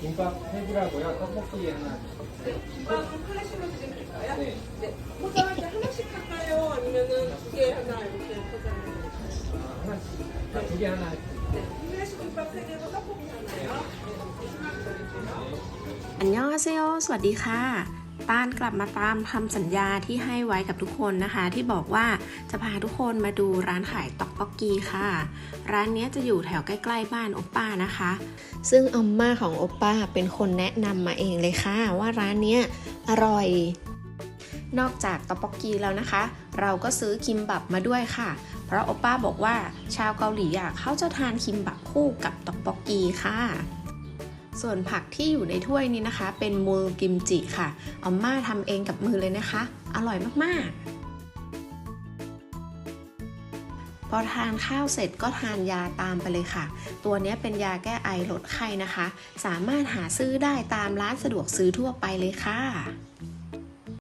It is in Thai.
김밥 세 개라고요. 떡볶이 하나. 네, 김밥은 하나씩만 드릴까요? 네. 네. 포장할 때 하나씩 할까요? 아니면은 두 개 하나 이렇게 포장을 해드릴까요? 아, 하나씩. 아, 두개 하나. 네. 하나씩 김밥 세 개고 떡볶이 하나요? 네. 하나 드릴게요. อันยองอาเซโยสวัสดีค่ะ ป้านกลับมาตามคำสัญญาที่ให้ไว้กับทุกคนนะคะ ที่บอกว่าจะพาทุกคนมาดูร้านขายต็อกป๊อกกีค่ะ ร้านเนี้ยจะอยู่แถวใกล้ๆบ้านโอปป้านะคะ ซึ่งอมม่าของโอปป้าเป็นคนแนะนำมาเองเลยค่ะ ว่าร้านเนี้ยอร่อย นอกจากต็อกป๊อกกีแล้วนะคะ เราก็ซื้อคิมบับมาด้วยค่ะ เพราะโอปป้าบอกว่าชาวเกาหลีอะเขาจะทานคิมบับคู่กับต็อกป๊อกกีค่ะ ส่วนผักที่อยู่ในถ้วยนี้นะคะ เป็นมูลกิมจิค่ะออมม่าทำเองกับมือเลยนะคะ อร่อยมาก ๆ พอทานข้าวเสร็จก็ทานยาตามไปเลยค่ะ ตัวนี้เป็นยาแก้ไอลดไข้นะคะ สามารถหาซื้อได้ตามร้านสะดวกซื้อทั่วไปเลยค่ะ